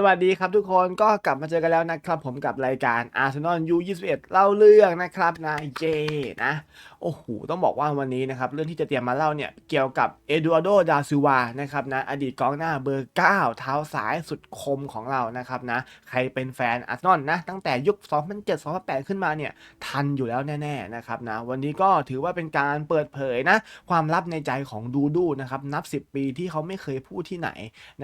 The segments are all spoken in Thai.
สวัสดีครับทุกคนก็กลับมาเจอกันแล้วนะครับ ผมกับรายการ Arsenal U21 เล่าเรื่องนะครับนายเจนะโอ้โหต้องบอกว่าวันนี้นะครับเรื่องที่จะเตรียมมาเล่าเนี่ยเกี่ยวกับเอดูอาโดดาซิวานะครับนะอดีตกองหน้าเบอร์ 9 เท้าซ้ายสุดคมของเรานะครับนะใครเป็นแฟนอาร์เซนอลนะตั้งแต่ยุค 2007-2008 ขึ้นมาเนี่ยทันอยู่แล้วแน่ๆนะครับนะวันนี้ก็ถือว่าเป็นการเปิดเผยนะความลับในใจของดูดูนะครับนับ 10 ปีที่เขาไม่เคยพูดที่ไหน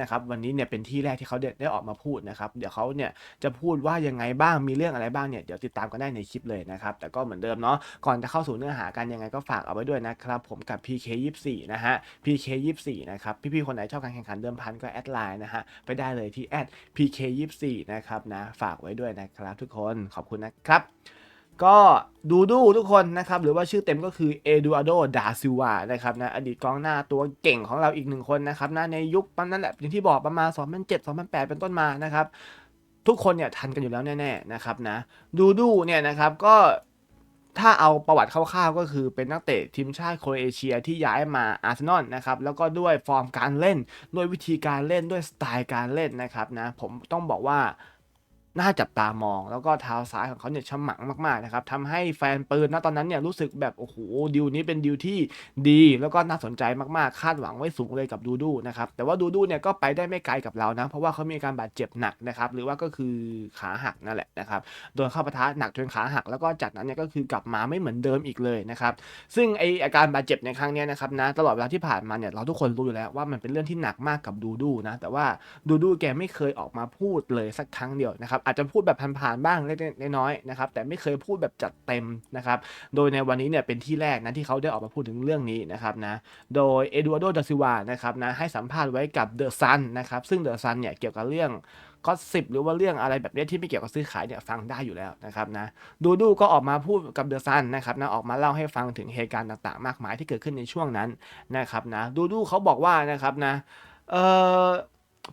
นะครับวันนี้เนี่ยเป็นที่แรกที่เขาได้ได้ออกมาพูดนะครับเดี๋ยวเขาเนี่ยจะพูดว่ายังไงบ้างมีเรื่องอะไรบ้างเนี่ยเดี๋ยวติดตามกันได้ในคลิปเลยนะครับแต่ก็เหมือนเดิมเนาะก่อนจะเข้าสู่เนื้อหากันยังไงก็ฝากเอาไว้ด้วยนะครับ ผมกับ PK24 นะฮะ PK24 นะครับ พี่ๆ คนไหนชอบการแข่งขันเดิมพันก็แอดไลน์นะฮะ ไปได้เลยที่แอด PK24 นะครับนะ ฝากไว้ด้วยนะครับทุกคนขอบคุณนะครับก็ดูดูทุกคนนะครับ หรือว่าชื่อเต็มก็คือเอดูอาโดดาซิวานะครับนะอดีตกองหน้าตัวเก่งของเราอีกหนึ่งคนนะครับนะในยุคประมาณนั้นแหละอย่างที่บอกประมาณ 2007 2008 เป็นต้นมานะครับ ทุกคนเนี่ยทันกันอยู่แล้วแน่ๆนะครับนะดูดูเนี่ยนะครับก็ ถ้าเอาประวัติคร่าวๆก็คือเป็นนักเตะทีมชาติโครเอเชียที่ย้ายมาอาร์เซนอลนะครับแล้วก็ด้วยฟอร์มการเล่น ด้วยวิธีการเล่นด้วยสไตล์การเล่นนะครับนะผมต้องบอกว่า น่าจับตามอง แล้วก็เท้าซ้ายของเขาเนี่ยฉมังมากๆนะครับทำให้แฟนปืนณตอนนั้นเนี่ยรู้สึกแบบโอ้โหดิวนี้เป็นดิวที่ดี แล้วก็น่าสนใจมากๆ คาดหวังไว้สูงเลยกับดูดูนะครับแต่ว่าดูดูเนี่ยก็ไปได้ไม่ไกลกับเรานะ เพราะว่าเขามีการบาดเจ็บหนักนะครับหรือว่าก็คือขาหักนั่นแหละนะครับโดนเข้าปะทะหนักจนขาหัก แล้วก็จากนั้นเนี่ยก็คือกลับมาไม่เหมือนเดิมอีกเลยนะครับซึ่งไออาการบาดเจ็บในครั้งนี้นะครับนะตลอดเวลาที่ผ่านมาเนี่ยเราทุกคนรู้อยู่แล้วว่ามันเป็นเรื่องที่หนักมากกับดูดูนะแต่ว่าดูดูแกไม่เคยออกมาพูดเลยสักครั้งเดียวนะครับอาจจะพูดแบบผ่านๆบ้างเล็กๆน้อยๆนะครับแต่ไม่เคยพูดแบบจัดเต็มนะครับโดยในวันนี้เนี่ยเป็นที่แรกนะที่เขาได้ออกมาพูดถึงเรื่องนี้นะครับนะโดยเอ็ดูอาโดดาซิวานะครับนะให้สัมภาษณ์ไว้กับเดอะซันนะครับซึ่งเดอะซันเนี่ยเกี่ยวกับเรื่องก็สิบหรือว่าเรื่องอะไรแบบนี้ที่ไม่เกี่ยวกับซื้อขายเนี่ยฟังได้อยู่แล้วนะครับนะดูดูก็ออกมาพูดกับเดอะซันนะครับนะออกมาเล่าให้ฟังถึงเหตุการณ์ต่างๆ มากมายที่เกิดขึ้นในช่วงนั้นนะครับนะดูดูเขาบอกว่านะครับนะเอ่อ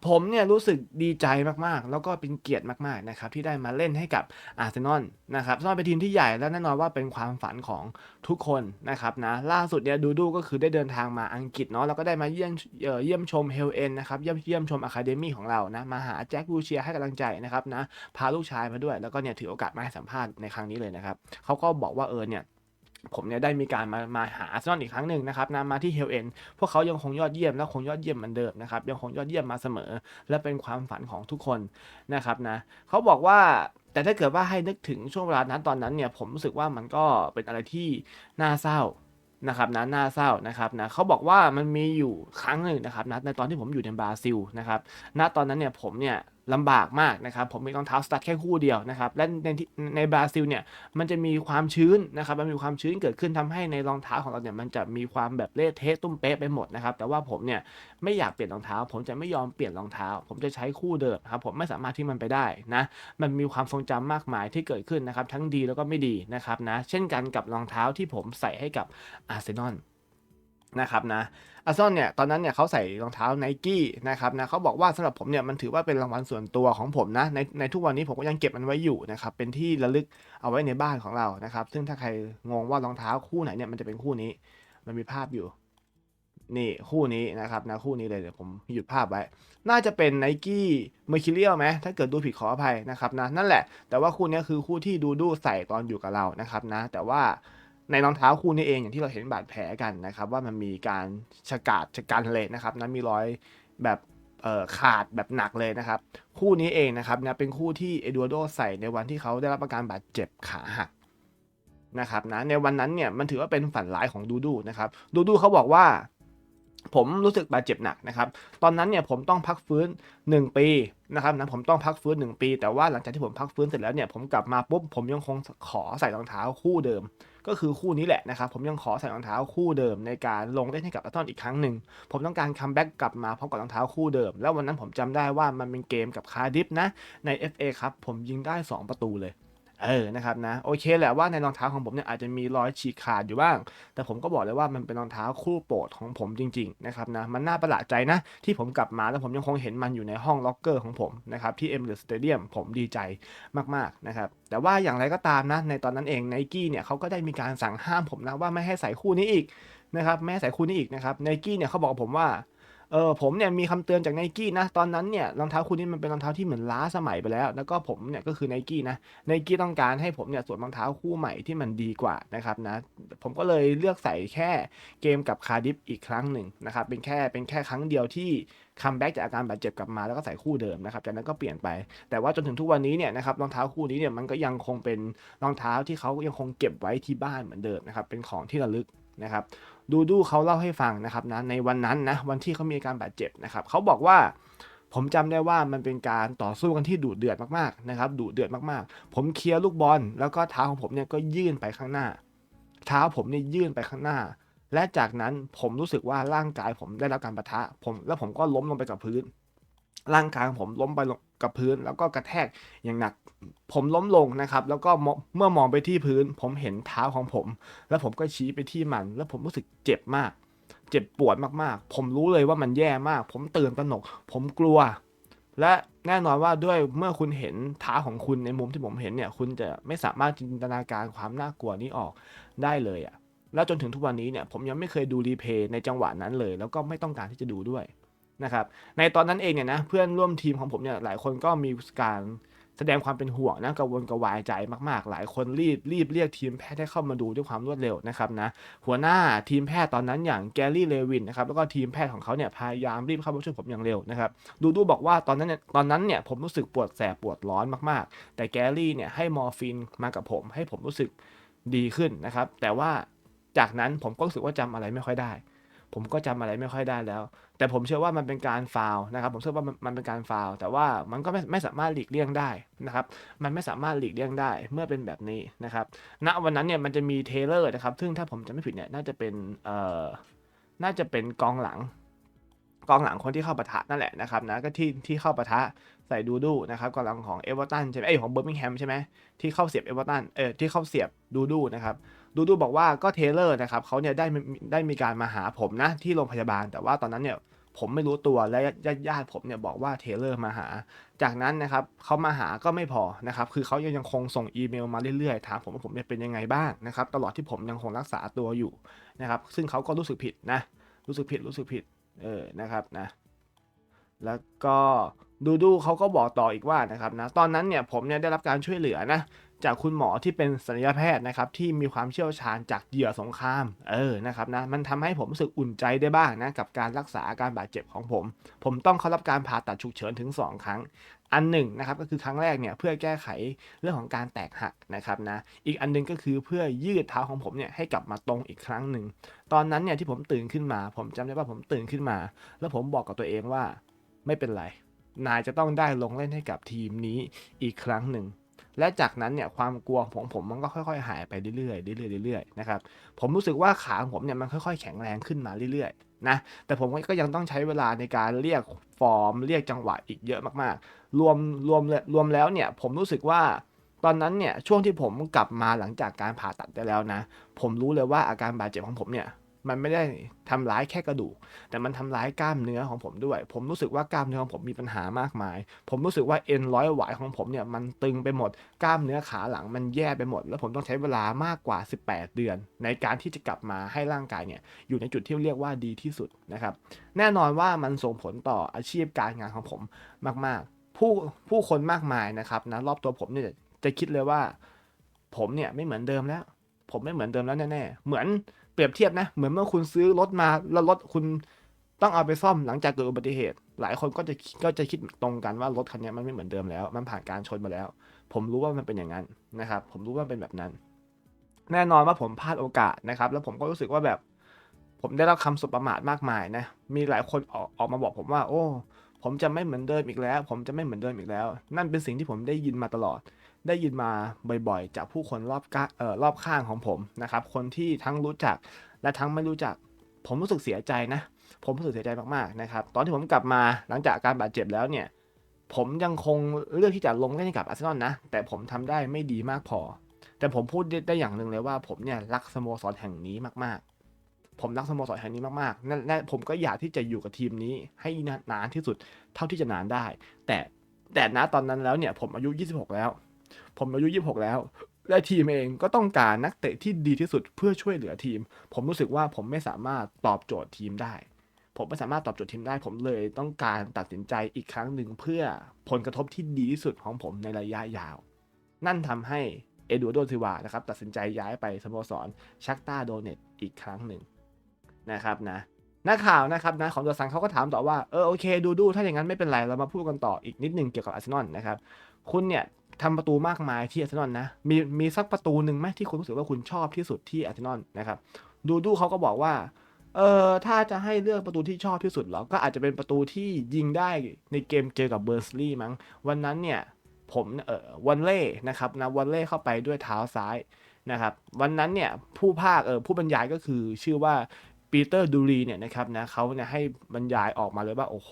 ผมเนี่ยรู้สึกดีใจมากๆ แล้วก็เป็นเกียรติมากๆนะครับที่ได้มาเล่นให้กับอาร์เซนอลนะครับอาร์เซนอลเป็นทีมที่ใหญ่และแน่นอนว่าเป็นความฝันของทุกคนนะครับนะล่าสุดเนี่ยดูดูก็คือได้เดินทางมาอังกฤษเนาะแล้วก็ได้มาเยี่ยมเยี่ยมชมเฮลเอ็นนะครับเยี่ยมเยี่ยมชมอะคาเดมี่ของเรานะมาหาแจ็คบูเชียให้กำลังใจนะครับนะพาลูกชายมาด้วย แล้วก็เนี่ยถือโอกาสมาให้สัมภาษณ์ในครั้งนี้เลยนะครับเขาก็บอกว่าเออเนี่ย ผมเนี่ยได้มีการมามาหาอาร์เซนอลอีกครั้งหนึ่งนะครับนะมาที่เฮลเอ็นพวกเขายังคงยอดเยี่ยมและคงยอดเยี่ยมเหมือนเดิมนะครับยังคงยอดเยี่ยมมาเสมอ และเป็นความฝันของทุกคนนะครับนะเขาบอกว่าแต่ถ้าเกิดว่าให้นึกถึงช่วงเวลานั้นตอนนั้นเนี่ยผมรู้สึกว่ามันก็เป็นอะไรที่น่าเศร้านะครับนะน่าเศร้านะครับนะเขาบอกว่ามันมีอยู่ครั้งหนึ่งนะครับนะในตอนที่ผมอยู่ในบราซิลนะครับณตอนนั้นเนี่ยผมเนี่ยลำบากมากนะครับ ผมมีรองเท้าสตั๊ดแค่คู่เดียวนะครับ และในในบราซิลเนี่ยมันจะมีความชื้นนะครับ มันมีความชื้นเกิดขึ้นทำให้ในรองเท้าของเราเนี่ยมันจะมีความแบบเละเทะตุ้มเป๊ะไปหมดนะครับ แต่ว่าผมเนี่ยไม่อยากเปลี่ยนรองเท้า ผมจะไม่ยอมเปลี่ยนรองเท้า ผมจะใช้คู่เดิมครับผมไม่สามารถที่มันไปได้นะ มันมีความทรงจำมากมายที่เกิดขึ้นนะครับ ทั้งดีแล้วก็ไม่ดีนะครับนะ เช่นกันกับรองเท้าที่ผมใส่ให้กับอาร์เซนอล นะครับนะอาร์เซนอลเนี่ยตอนนั้นเนี่ยเขาใส่รองเท้าไนกี้นะครับนะเขาบอกว่าสำหรับผมเนี่ยมันถือว่าเป็นรางวัลส่วนตัวของผมนะในในทุกวันนี้ผมก็ยังเก็บมันไว้อยู่นะครับเป็นที่ระลึกเอาไว้ในบ้านของเรานะครับ ซึ่งถ้าใครงงว่ารองเท้าคู่ไหนเนี่ยมันจะเป็นคู่นี้ มันมีภาพอยู่ นี่คู่นี้นะครับนะคู่นี้เลยเดี๋ยวผมหยุดภาพไว้ น่าจะเป็นไนกี้เมอร์คิเรียลไหมถ้าเกิดดูผิดขออภัยนะครับนะนั่นแหละแต่ว่าคู่นี้คือคู่ที่ดูดูใส่ตอนอยู่กับเรานะครับนะ แต่ว่า ในรองเท้าคู่นี้เองอย่างที่เราเห็นบาดแผลกันนะครับ ว่ามันมีการฉกาดฉกันเลยนะครับนะมีรอยแบบขาดแบบหนักเลยนะครับ คู่นี้เองนะครับนะเป็นคู่ที่เอดูโดใส่ในวันที่เขาได้รับอาการบาดเจ็บขาหักนะครับนะในวันนั้นเนี่ยมันถือว่าเป็นฝันร้ายของดูดูนะครับดูดูเขาบอกว่า ผมรู้สึกบาดเจ็บหนักนะครับ ตอนนั้นเนี่ยผมต้องพักฟื้น 1 ปีนะครับนะผมต้องพักฟื้น 1 ปี แต่ว่าหลังจากที่ผมพักฟื้นเสร็จแล้วเนี่ยผมกลับมาปุ๊บผมยังคงขอใส่รองเท้าคู่เดิม ก็คือคู่นี้แหละนะครับ ผมยังขอใส่รองเท้าคู่เดิมในการลงเล่นให้กับอาร์เซนอีกครั้งหนึ่ง ผมต้องการคัมแบ็กกลับมาพร้อมกับรองเท้าคู่เดิม แล้ววันนั้นผมจำได้ว่ามันเป็นเกมกับคาร์ดิฟนะใน FA ครับผมยิงได้ 2 ประตูเลย เออนะครับนะโอเคแหละว่าในรองเท้าของผมเนี่ยอาจจะมีรอยฉีกขาดอยู่บ้าง แต่ผมก็บอกเลยว่ามันเป็นรองเท้าคู่โปรดของผมจริงๆนะครับนะมันน่าประหลาดใจนะ ที่ผมกลับมาแล้วผมยังคงเห็นมันอยู่ในห้องล็อกเกอร์ของผมนะครับที่เอ็มเดอร์สเตเดียมผมดีใจมากๆนะครับแต่ว่าอย่างไรก็ตามนะในตอนนั้นเองไนกี้เนี่ยเขาก็ได้มีการสั่งห้ามผมนะว่าไม่ให้ใส่คู่นี้อีกนะครับไม่ให้ใส่คู่นี้อีกนะครับไนกี้เนี่ยเขาบอกผมว่า เออผมเนี่ยมีคำเตือนจากไนกี้นะ ตอนนั้นเนี่ยรองเท้าคู่นี้มันเป็นรองเท้าที่เหมือนล้าสมัยไปแล้ว แล้วก็ผมเนี่ยก็คือไนกี้นะไนกี้ต้องการให้ผมเนี่ยสวมรองเท้าคู่ใหม่ที่มันดีกว่านะครับนะผมก็เลยเลือกใส่แค่เกมกับคาร์ดิฟอีกครั้งหนึ่งนะครับเป็นแค่เป็นแค่ครั้งเดียวที่คัมแบ็กจากอาการบาดเจ็บกลับมาแล้วก็ใส่คู่เดิมนะครับจากนั้นก็เปลี่ยนไป แต่ว่าจนถึงทุกวันนี้เนี่ยนะครับรองเท้าคู่นี้เนี่ยมันก็ยังคงเป็นรองเท้าที่เขายังคงเก็บไว้ที่บ้านเหมือนเดิมนะครับเป็นของที่ระลึกนะครับ ดูดูเขาเล่าให้ฟังนะครับนะในวันนั้นนะวันที่เขามีอาการบาดเจ็บนะครับเขาบอกว่าผมจำได้ว่ามันเป็นการต่อสู้กันที่ดุเดือดมากๆนะครับดุเดือดมากๆ ผมเคลียร์ลูกบอล แล้วก็เท้าของผมเนี่ยก็ยื่นไปข้างหน้า เท้าผมเนี่ยยื่นไปข้างหน้า และจากนั้นผมรู้สึกว่าร่างกายผมได้รับการปะทะผมแล้วผมก็ล้มลงไปกับพื้น ร่างกายของผมล้มไปกับพื้น แล้วก็กระแทกอย่างหนัก ผมล้มลงนะครับ แล้วก็เมื่อมองไปที่พื้น ผมเห็นเท้าของผม แล้วผมก็ชี้ไปที่มัน แล้วผมรู้สึกเจ็บมาก เจ็บปวดมากๆ ผมรู้เลยว่ามันแย่มาก ผมตื่นตระหนก ผมกลัว และแน่นอนว่าด้วยเมื่อคุณเห็นเท้าของคุณในมุมที่ผมเห็นเนี่ย คุณจะไม่สามารถจินตนาการความน่ากลัวนี้ออกได้เลยอะแล้วจนถึงทุกวันนี้เนี่ย ผมยังไม่เคยดูรีเพย์ในจังหวะนั้นเลย แล้วก็ไม่ต้องการที่จะดูด้วยนะครับ ในตอนนั้นเองเนี่ยนะ เพื่อนร่วมทีมของผมเนี่ย หลายคนก็มีการ แสดงความเป็นห่วงนะกังวลกระวายใจมากๆ หลายคนรีบรีบเรียกทีมแพทย์ให้เข้ามาดูด้วยความรวดเร็วนะครับนะหัวหน้าทีมแพทย์ตอนนั้นอย่างแกรี่เลวินนะครับแล้วก็ทีมแพทย์ของเขาเนี่ยพยายามรีบเข้ามาช่วยผมอย่างเร็วนะครับดูดูบอกว่าตอนนั้นเนี่ยตอนนั้นเนี่ยผมรู้สึกปวดแสบปวดร้อนมากๆ แต่แกรี่เนี่ยให้มอร์ฟีนมากับผม ให้ผมรู้สึกดีขึ้นนะครับแต่ว่าจากนั้นผมก็รู้สึกว่าจำอะไรไม่ค่อยได้ ผมก็จำอะไรไม่ค่อยได้แล้ว แต่ผมเชื่อว่ามันเป็นการฟาวนะครับผมเชื่อว่ามันเป็นการฟาวแต่ว่ามันก็ไม่ไม่สามารถหลีกเลี่ยงได้นะครับ มันไม่สามารถหลีกเลี่ยงได้เมื่อเป็นแบบนี้นะครับ ณวันนั้นเนี่ยมันจะมีเทเลอร์นะครับ ซึ่งถ้าผมจำไม่ผิดเนี่ยน่าจะเป็นเอ่อน่าจะเป็นกองหลังกองหลังคนที่เข้าปะทะนั่นแหละนะครับนะก็ที่ที่เข้าปะทะใส่ดูดูนะครับกองหลังของเอเวอร์ตันใช่ไหมเอ้ยของเบอร์มิงแฮมใช่ไหมที่เข้าเสียบเอเวอร์ตันเออที่เข้าเสียบดูดูนะครับ ดูดูบอกว่าก็เทเลอร์นะครับเขาเนี่ยได้ได้มีการมาหาผมนะที่โรงพยาบาล แต่ว่าตอนนั้นเนี่ยผมไม่รู้ตัวและญาติญาติผมเนี่ยบอกว่าเทเลอร์มาหา จากนั้นนะครับเขามาหาก็ไม่พอนะครับ คือเขายังยังคงส่งอีเมลมาเรื่อยๆ ถามผมว่าผมเนี่ยเป็นยังไงบ้างนะครับ ตลอดที่ผมยังคงรักษาตัวอยู่นะครับ ซึ่งเขาก็รู้สึกผิดนะ รู้สึกผิด รู้สึกผิด เออ นะครับนะ แล้วก็ดูดูเขาก็บอกต่ออีกว่านะครับนะ ตอนนั้นเนี่ยผมเนี่ยได้รับการช่วยเหลือนะ จากคุณหมอที่เป็นศัลยแพทย์นะครับที่มีความเชี่ยวชาญจากเหยื่อสงครามเออนะครับนะมันทำให้ผมรู้สึกอุ่นใจได้บ้างนะกับการรักษาอาการบาดเจ็บของผม ผมต้องเข้ารับการผ่าตัดฉุกเฉินถึง 2 ครั้ง อันหนึ่งนะครับก็คือครั้งแรกเนี่ยเพื่อแก้ไขเรื่องของการแตกหักนะครับนะอีกอันหนึงก็คือเพื่อยืดเท้าของผมเนี่ยให้กลับมาตรงอีกครั้งหนึ่งตอนนั้นเนี่ยที่ผมตื่นขึ้นมา ผมจำได้ว่าผมตื่นขึ้นมา แล้วผมบอกกับตัวเองว่าไม่เป็นไรนายจะต้องได้ลงเล่นให้กับทีมนี้อีกครั้งหนึ่ง และจากนั้นเนี่ยความกลัวของผมมันก็ค่อยๆ หายไปเรื่อยๆเรื่อยๆเรื่อยๆนะครับผมรู้สึกว่าขาของผมเนี่ยมันค่อยๆ แข็งแรงขึ้นมาเรื่อยๆนะแต่ผมก็ยังต้องใช้เวลาในการเรียกฟอร์ม เรียกจังหวะอีกเยอะมากๆ รวมรวมรวมแล้วเนี่ยผมรู้สึกว่าตอนนั้นเนี่ยช่วงที่ผมกลับมาหลังจากการผ่าตัดไปแล้วนะ ผมรู้เลยว่าอาการบาดเจ็บของผมเนี่ย มันไม่ได้ทำร้ายแค่กระดูก แต่มันทำร้ายกล้ามเนื้อของผมด้วย ผมรู้สึกว่ากล้ามเนื้อของผมมีปัญหามากมาย ผมรู้สึกว่าเอ็นร้อยหวายของผมเนี่ยมันตึงไปหมด กล้ามเนื้อขาหลังมันแย่ไปหมด แล้วผมต้องใช้เวลามากกว่า 18 เดือน ในการที่จะกลับมาให้ร่างกายเนี่ยอยู่ในจุดที่เรียกว่าดีที่สุดนะครับ แน่นอนว่ามันส่งผลต่ออาชีพการงานของผมมาก ๆ ผู้ผู้คนมากมายนะครับนะรอบตัวผมเนี่ยจะคิดเลยว่า ผมเนี่ยไม่เหมือนเดิมแล้ว ผมไม่เหมือนเดิมแล้วแน่ๆเหมือน รียบเทียบนะ เหมือนเมื่อคุณซื้อรถมาแล้วรถคุณต้องเอาไปซ่อมหลังจากเกิดอุบัติเหตุ หลายคนก็จะก็จะคิดตรงกันว่ารถคันนี้มันไม่เหมือนเดิมแล้ว มันผ่านการชนมาแล้ว ผมรู้ว่ามันเป็นอย่างนั้นนะครับ ผมรู้ว่าเป็นแบบนั้น แน่นอนว่าผมพลาดโอกาสนะครับ แล้วผมก็รู้สึกว่าแบบ ผมได้รับคำสบประมาทมากมายนะ มีหลายคนออกออกมาบอกผมว่า โอ้ ผมจะไม่เหมือนเดิมอีกแล้ว ผมจะไม่เหมือนเดิมอีกแล้ว นั่นเป็นสิ่งที่ผมได้ยินมาตลอด ได้ยินมาบ่อยๆ จากผู้คนรอบก้าเอ่อรอบข้างของผมนะครับ คนที่ทั้งรู้จักและทั้งไม่รู้จัก ผมรู้สึกเสียใจนะ ผมรู้สึกเสียใจมากๆนะครับ ตอนที่ผมกลับมาหลังจากการบาดเจ็บแล้วเนี่ย ผมยังคงเลือกที่จะลงเล่นกับอาร์เซนอลนะ แต่ผมทำได้ไม่ดีมากพอ แต่ผมพูดได้อย่างหนึ่งเลยว่าผมเนี่ยรักสโมสรแห่งนี้มากๆ ผมรักสโมสรแห่งนี้มากๆและและผมก็อยากที่จะอยู่กับทีมนี้ให้นานที่สุดเท่าที่จะนานได้ แต่แต่ณตอนนั้นแล้วเนี่ยผมอายุ 26 แล้ว ผมอายุ26แล้ว และทีมเองก็ต้องการนักเตะที่ดีที่สุดเพื่อช่วยเหลือทีม ผมรู้สึกว่าผมไม่สามารถตอบโจทย์ทีมได้ ผมไม่สามารถตอบโจทย์ทีมได้ ผมเลยต้องการตัดสินใจอีกครั้งหนึ่งเพื่อผลกระทบที่ดีที่สุดของผมในระยะยาว นั่นทำให้เอดูโดซิวานะครับตัดสินใจย้ายไปสโมสรชักตาโดเนตอีกครั้งหนึ่งนะครับนะ นักข่าวนะครับนะของตัวสังเขาก็ถามต่อว่าเออโอเคดูดูถ้าอย่างนั้นไม่เป็นไรเรามาพูดกันต่ออีกนิดนึงเกี่ยวกับอาร์เซนอลนะครับคุณเนี่ยทำประตูมากมายที่อาร์เซนอลนะมีมีสักประตูหนึ่งไหมที่คุณรู้สึกว่าคุณชอบที่สุดที่อาร์เซนอลนะครับดูดูเขาก็บอกว่าเออถ้าจะให้เลือกประตูที่ชอบที่สุดเหรอก็อาจจะเป็นประตูที่ยิงได้ในเกมเจอกับเบอร์สลีย์มั้งวันนั้นเนี่ยผมเออวันเล่นะครับนะวันเล่เข้าไปด้วยเท้าซ้ายนะครับวันนั้นเนี่ยผู้ภาคเออผู้บรรยายก็คือชื่อว่า ปีเตอร์ดูรีเนี่ยนะครับนะเขาเนี่ยให้บรรยายออกมาเลยว่า โอ้โห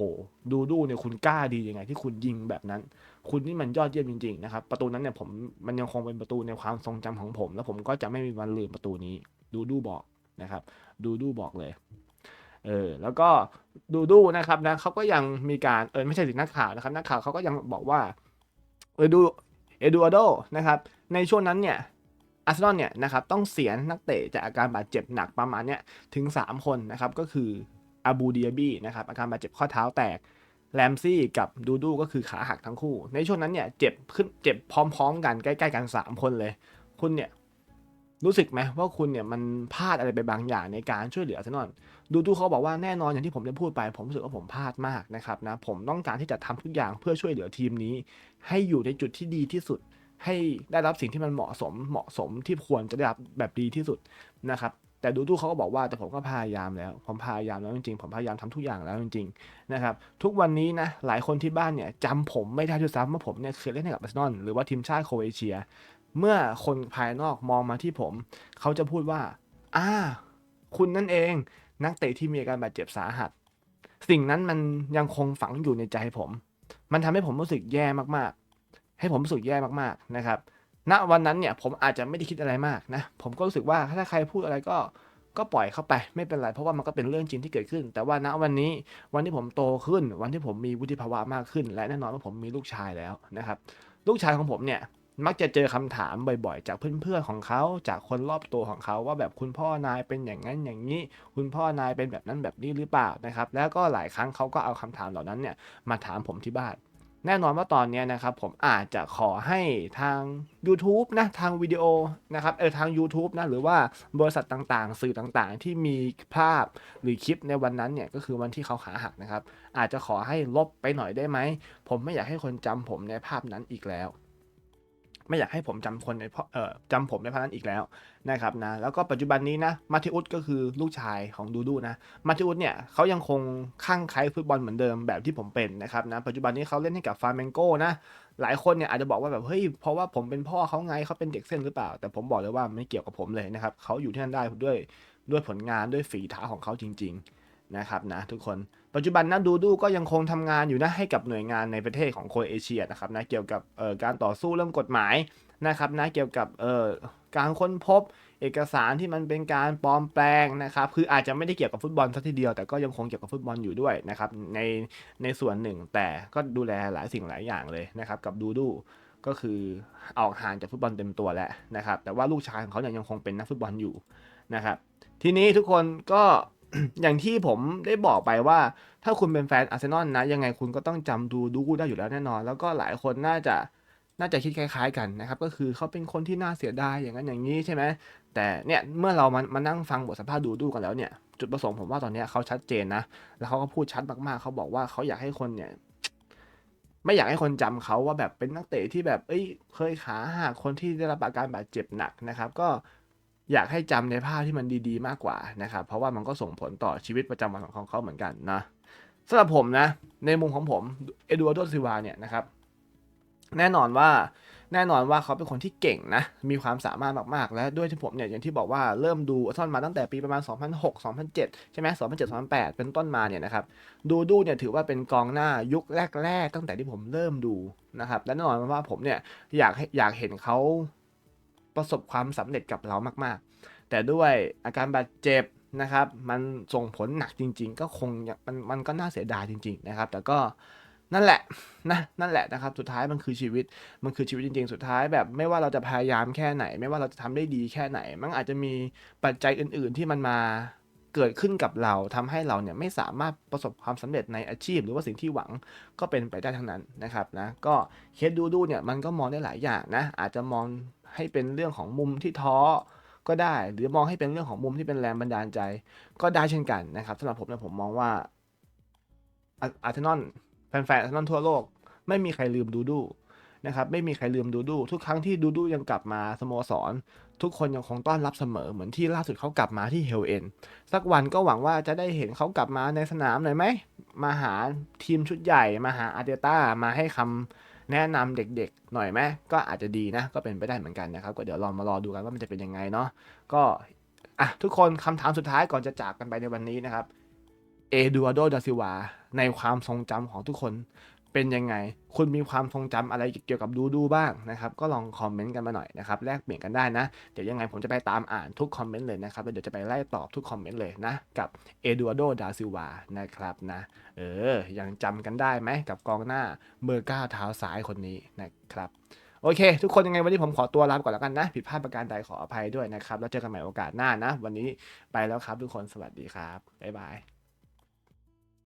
ดูดูเนี่ยคุณกล้าดียังไง ที่คุณยิงแบบนั้น คุณนี่มันยอดเยี่ยมจริงๆนะครับประตูนั้นเนี่ยผมมันยังคงเป็นประตูในความทรงจำของผม แล้วผมก็จะไม่มีวันลืมประตูนี้ ดูดูบอกนะครับ ดูดูบอกเลยเออแล้วก็ดูดูนะครับนะเขาก็ยังมีการเออไม่ใช่สินักข่าวนะครับนักข่าวเขาก็ยังบอกว่าเออดูเอดูอโดนะครับในช่วงนั้นเนี่ย อาร์เซนอลเนี่ยนะครับต้องเสียนักเตะจากอาการบาดเจ็บหนักประมาณเนี้ยถึง 3 คนนะครับก็คืออาบูดียบีนะครับอาการบาดเจ็บข้อเท้าแตกแรมซี่กับดูดูก็คือขาหักทั้งคู่ ในช่วงนั้นเนี่ยเจ็บขึ้นเจ็บพร้อม ๆ กันใกล้ๆกัน 3 คนเลย คุณเนี่ยรู้สึกไหมว่าคุณเนี่ยมันพลาดอะไรไปบางอย่างในการช่วยเหลืออาร์เซนอลดูดูเขาบอกว่าแน่นอนอย่างที่ผมได้พูดไป ผมรู้สึกว่าผมพลาดมากนะครับนะผมต้องการที่จะทำทุกอย่างเพื่อช่วยเหลือทีมนี้ ให้อยู่ในจุดที่ดีที่สุด ให้ได้รับสิ่งที่มันเหมาะสมเหมาะสมที่ควรจะได้รับแบบดีที่สุดนะครับแต่ดูดูเขาก็บอกว่าแต่ผมก็พยายามแล้ว ผมพยายามแล้วจริงๆ ผมพยายามทำทุกอย่างแล้วจริงๆนะครับทุกวันนี้นะหลายคนที่บ้านเนี่ยจำผมไม่ได้ด้วยซ้ำว่าผมเนี่ยเคยเล่นให้กับอาร์เซนอลหรือว่าทีมชาติโครเอเชีย เมื่อคนภายนอกมองมาที่ผม เขาจะพูดว่าอ่าคุณนั่นเองนักเตะที่มีอาการบาดเจ็บสาหัส สิ่งนั้นมันยังคงฝังอยู่ในใจผม มันทำให้ผมรู้สึกแย่มากๆ ให้ผมรู้สึกแย่มากๆนะครับณวันนั้นเนี่ยผมอาจจะไม่ได้คิดอะไรมากนะผมก็รู้สึกว่าถ้าใครพูดอะไรก็ก็ปล่อยเข้าไปไม่เป็นไร เพราะว่ามันก็เป็นเรื่องจริงที่เกิดขึ้น แต่ว่าณวันนี้วันที่ผมโตขึ้น วันที่ผมมีวุฒิภาวะมากขึ้น และแน่นอนว่าผมมีลูกชายแล้วนะครับ ลูกชายของผมเนี่ยมักจะเจอคำถามบ่อยๆ จากเพื่อนๆของเขาจากคนรอบตัวของเขาว่าแบบคุณพ่อนายเป็นอย่างนั้นอย่างนี้ คุณพ่อนายเป็นแบบนั้นแบบนี้หรือเปล่านะครับ แล้วก็หลายครั้งเขาก็เอาคำถามเหล่านั้นเนี่ยมาถามผมที่บ้าน แน่นอนว่าตอนนี้นะครับผมอาจจะขอให้ทาง YouTube นะทางวิดีโอนะครับเออทาง YouTube นะหรือว่าบริษัทต่างๆ สื่อต่างๆ ที่มีภาพหรือคลิปในวันนั้นเนี่ยก็คือวันที่เขาขาหักนะครับอาจจะขอให้ลบไปหน่อยได้ไหม ผมไม่อยากให้คนจำผมในภาพนั้นอีกแล้ว ไม่อยากให้ผมจำคนในเอ่อจำผมในพนั้นอีกแล้วนะครับนะแล้วก็ปัจจุบันนี้นะมาธิอุสก็คือลูกชายของดูดูนะมาธิอุสเนี่ยเขายังคงข้างไคล้ฟุตบอลเหมือนเดิมแบบที่ผมเป็นนะครับนะปัจจุบันนี้เขาเล่นให้กับฟาร์เมงโกนะหลายคนเนี่ยอาจจะบอกว่าแบบเฮ้ยเพราะว่าผมเป็นพ่อเขาไงเขาเป็นเด็กเส้นหรือเปล่า แต่ผมบอกเลยว่าไม่เกี่ยวกับผมเลยนะครับเขาอยู่ที่นั่นได้ด้วยด้วยผลงานด้วยฝีเท้าของเขาจริง ๆ นะครับนะทุกคนปัจจุบันนะดูดูก็ยังคงทำงานอยู่นะให้กับหน่วยงานในประเทศของโคเอเชียนะครับนะเกี่ยวกับการต่อสู้เรื่องกฎหมายนะครับนะเกี่ยวกับการค้นพบเอกสารที่มันเป็นการปลอมแปลงนะครับคืออาจจะไม่ได้เกี่ยวกับฟุตบอลซะทีเดียวแต่ก็ยังคงเกี่ยวกับฟุตบอลอยู่ด้วยนะครับในในส่วนหนึ่งแต่ก็ดูแลหลายสิ่งหลายอย่างเลยนะครับกับดูดูก็คือออกห่างจากฟุตบอลเต็มตัวแล้วนะครับแต่ว่าลูกชายของเขาเนี่ยยังคงเป็นนักฟุตบอลอยู่นะครับทีนี้ทุกคนก็ อย่างที่ผมได้บอกไปว่า ถ้าคุณเป็นแฟนอาร์เซนอลนะ ยังไงคุณก็ต้องจำดูดูได้อยู่แล้วแน่นอน แล้วก็หลายคนน่าจะน่าจะคิดคล้ายๆกันนะครับ ก็คือเขาเป็นคนที่น่าเสียดายอย่างนั้นอย่างนี้ใช่ไหมแต่เนี่ยเมื่อเรามามานั่งฟังบทสัมภาษณ์ดูดูกันแล้วเนี่ยจุดประสงค์ผมว่าตอนนี้เขาชัดเจนนะ แล้วเขาก็พูดชัดมากๆ เขาบอกว่าเขาอยากให้คนเนี่ย ไม่อยากให้คนจำเขาว่าแบบเป็นนักเตะที่แบบ เอ้ย เคยขาหักคนที่ได้รับอาการบาดเจ็บหนักนะครับ ก็ อยากให้จำในภาพที่มันดีๆ มากกว่านะครับ เพราะว่ามันก็ส่งผลต่อชีวิตประจำวันของเขาเหมือนกันนะสำหรับผมนะ ในมุมของผมเอดูอาร์โดซิวาเนี่ยนะครับ แน่นอนว่าแน่นอนว่าเขาเป็นคนที่เก่งนะ มีความสามารถมากๆ และด้วยที่ผมเนี่ยอย่างที่บอกว่าเริ่มดูซนอลมาตั้งแต่ปีประมาณ 2006 2007 ใช่ไหม2007 2008 เป็นต้นมาเนี่ยนะครับ ดูดูเนี่ยถือว่าเป็นกองหน้ายุคแรก ๆ ตั้งแต่ที่ผมเริ่มดูนะครับ และแน่นอนว่าผมเนี่ยอยากอยากเห็นเขา ประสบความสำเร็จกับเรามากๆ แต่ด้วยอาการบาดเจ็บนะครับ มันส่งผลหนักจริง ๆ ก็คงมันมันก็น่าเสียดายจริง ๆ นะครับ แต่ก็นั่นแหละนะนั่นแหละนะครับ สุดท้ายมันคือชีวิต มันคือชีวิตจริง ๆ สุดท้ายแบบไม่ว่าเราจะพยายามแค่ไหน ไม่ว่าเราจะทำได้ดีแค่ไหน มันอาจจะมีปัจจัยอื่น ๆ ที่มันมาเกิดขึ้นกับเราทำให้เราเนี่ยไม่สามารถประสบความสำเร็จในอาชีพ หรือว่าสิ่งที่หวังก็เป็นไปได้ทั้งนั้นนะครับนะก็เคสดูดูเนี่ยมันก็มองได้หลายอย่างนะอาจจะมอง ให้เป็นเรื่องของมุมที่ท้อก็ได้ หรือมองให้เป็นเรื่องของมุมที่เป็นแรงบันดาลใจ ก็ได้เช่นกันนะครับสำหรับผมเนี่ยผมมองว่าอาร์เซนอลแฟนๆอาร์เซนอลทั่วโลก ไม่มีใครลืมดูดูนะครับไม่มีใครลืมดูดู ทุกครั้งที่ดูดูยังกลับมาสโมสร ทุกคนยังคงต้อนรับเสมอเหมือนที่ล่าสุดเขากลับมาที่เฮลเอ็นสักวันก็หวังว่าจะได้เห็นเขากลับมาในสนามหน่อยไหมมาหาทีมชุดใหญ่ มาหาอาร์เตต้ามาให้คำ แนะนำเด็กๆ หน่อยไหมก็อาจจะดีนะ ก็เป็นไปได้เหมือนกันนะครับ ก็เดี๋ยวลองมารอดูกันว่ามันจะเป็นยังไงเนาะก็อะทุกคนคำถามสุดท้ายก่อนจะจากกันไปในวันนี้นะครับเอดูอาโดดาซิวาในความทรงจำของทุกคน เป็นยังไง คุณมีความทรงจำอะไรเกี่ยวกับดูดูบ้างนะครับ ก็ลองคอมเมนต์กันมาหน่อยนะครับ แลกเปลี่ยนกันได้นะ เดี๋ยวยังไงผมจะไปตามอ่านทุกคอมเมนต์เลยนะครับ แล้วเดี๋ยวจะไปไล่ตอบทุกคอมเมนต์เลยนะ กับเอดูอาโด ดาซิวา นะครับนะ เออ ยังจำกันได้ไหมกับกองหน้าเบอร์ก้าเท้าซ้ายคนนี้นะครับโอเค ทุกคนยังไงวันนี้ผมขอตัวลาไปก่อนแล้วกันนะ ผิดพลาดประการใดขออภัยด้วยนะครับ แล้วเจอกันใหม่โอกาสหน้านะ วันนี้ไปแล้วครับทุกคนสวัสดีครับ บ๊ายบาย